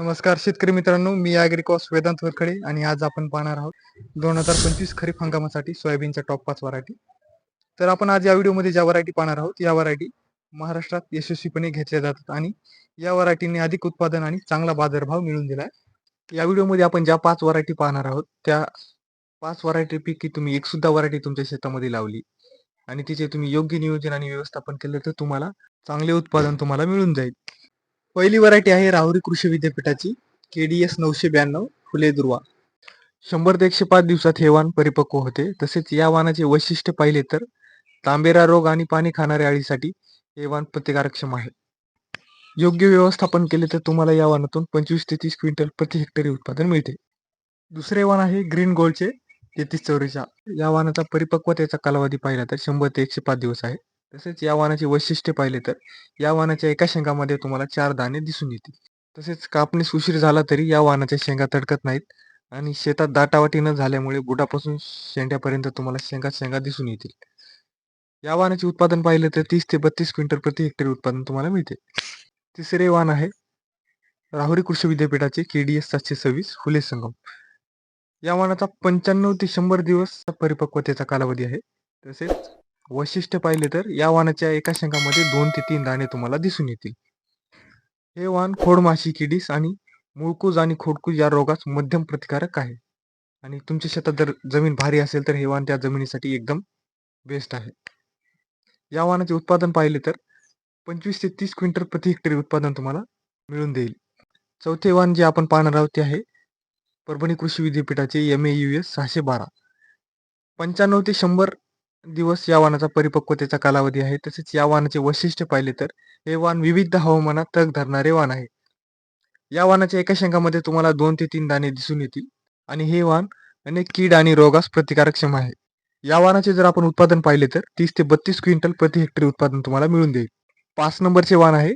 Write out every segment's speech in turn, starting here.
नमस्कार शेतकरी मित्रांनो मी ॲग्रिकॉस वेदांत वरखडे आणि आज आपण पाहणार आहोत दोन हजार पंचवीस खरीप हंगामासाठी सोयाबीनच्या टॉप पाच व्हरायटी तर आपण आज या व्हिडिओमध्ये ज्या व्हरायटी पाहणार आहोत या व्हरायटी महाराष्ट्रात यशस्वीपणे घेतल्या जातात आणि या व्हरायटीने अधिक उत्पादन आणि चांगला बाजारभाव मिळून दिला आहे या व्हिडिओमध्ये आपण ज्या पाच व्हरायटी पाहणार आहोत त्या पाच व्हरायटीपैकी तुम्ही एक सुद्धा व्हरायटी तुमच्या शेतामध्ये लावली आणि तिचे तुम्ही योग्य नियोजन आणि व्यवस्थापन केलं तर तुम्हाला चांगले उत्पादन तुम्हाला मिळून जाईल. पहिली व्हरायटी आहे राहुरी कृषी विद्यापीठाची केडीएस नऊशे ब्याण्णव फुले दुर्वा. शंभर ते एकशे पाच दिवसात हे वाण परिपक्व होते. तसेच या वाणाचे वैशिष्ट्य पाहिले तर तांबेरा रोग आणि पाणी खाणाऱ्या अळीसाठी हे वाण प्रतिकारक्षम आहे. योग्य व्यवस्थापन केले तर तुम्हाला या वाणातून पंचवीस ते तीस क्विंटल प्रति हेक्टरी उत्पादन मिळते. दुसरे वाण आहे ग्रीन गोल्डचे तेहतीस चौरेचा. या वाणाचा परिपक्वतेचा कालावधी पाहिला तर शंभर ते एकशे पाच दिवस आहे. तसेच या वाहनाचे वैशिष्ट्य पाहिले तर या वाहनाच्या एका शेंगामध्ये तुम्हाला चार दाणे दिसून येतील. तसेच कापणीस उशीर झाला तरी या वाहनाच्या शेंगा तडकत नाहीत आणि शेतात दाटावाटी न झाल्यामुळे बुटापासून शेंड्यापर्यंत तुम्हाला शेंगा शेंगा दिसून येतील. या वाहनाचे उत्पादन पाहिले तर तीस ते बत्तीस क्विंटल प्रति हेक्टरी उत्पादन तुम्हाला मिळते. तिसरे वाण आहे राहुरी कृषी विद्यापीठाचे के डी एस सातशे सव्वीस फुले संगम. या वाहनाचा पंच्याण्णव ते शंभर दिवस परिपक्वतेचा कालावधी आहे. तसेच वैशिष्ट्य पाहिले तर या वाणाच्या एका शेंगामध्ये दोन ते तीन दाणे तुम्हाला दिसून येतील. हे वाण खोडमाशी किडीस आणि मुळकूज आणि खोडकूज या रोगास मध्यम प्रतिकारक आहे. आणि तुमच्या शेतात जर जमीन भारी असेल तर हे वाण त्या जमिनीसाठी एकदम बेस्ट आहे. या वाणाचे उत्पादन पाहिले तर पंचवीस ते तीस क्विंटल प्रति हेक्टरी उत्पादन तुम्हाला मिळून देईल. चौथे वाण जे आपण पाहणार आहोत ते आहे परभणी कृषी विद्यापीठाचे एम ए यू एस सहाशे बारा. पंच्याण्णव ते शंभर दिवस या वाणाचा परिपक्वतेचा कालावधी आहे. तसेच या वाहनाचे वैशिष्ट्य पाहिले तर हे वाण विविध हवामानात तग धरणारे वाण आहे. या वाहनाच्या एका शेंगामध्ये तुम्हाला दोन ते तीन दाणे दिसून येतील आणि हे वाण अनेक कीड आणि रोगास प्रतिकारक्षम आहे. या वाहनाचे जर आपण उत्पादन पाहिले तर तीस ते बत्तीस क्विंटल प्रति हेक्टरी उत्पादन तुम्हाला मिळून देईल. पाच नंबरचे वाण आहे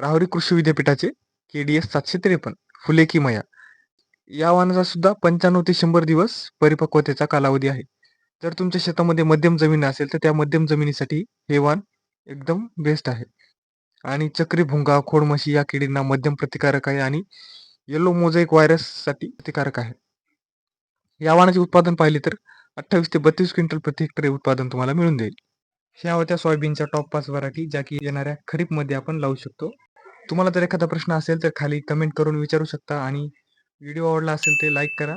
राहुरी कृषी विद्यापीठाचे के डी एस सातशे त्रेपन्न फुले की मया. या वाहनाचा सुद्धा पंच्याण्णव ते शंभर दिवस परिपक्वतेचा कालावधी आहे. जर तुमच्या शेतामध्ये मध्यम जमीन असेल तर त्या मध्यम जमिनीसाठी हे वाण एकदम बेस्ट आहे. आणि चक्री भुंगा खोडमशी या किडींना मध्यम प्रतिकारक आहे आणि येलो मोझाईक व्हायरससाठी प्रतिकारक आहे. या वाणाचे उत्पादन पाहिले तर अठ्ठावीस ते बत्तीस क्विंटल प्रति हेक्टर उत्पादन तुम्हाला मिळून जाईल. ह्या होत्या सोयाबीनच्या टॉप पाच व्हरायटी ज्या की येणाऱ्या खरीपमध्ये आपण लावू शकतो. तुम्हाला जर एखादा प्रश्न असेल तर खाली कमेंट करून विचारू शकता आणि व्हिडिओ आवडला असेल तर लाईक करा.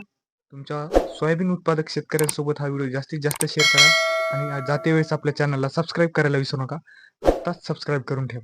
तुमच्या सोयाबीन उत्पादक शेतकऱ्यांसोबत हा व्हिडिओ जास्तीत जास्त शेअर करा आणि जाते वेळेस आपल्या चॅनलला सबस्क्राईब करायला विसरू नका. आत्ताच सबस्क्राईब करून ठेवा.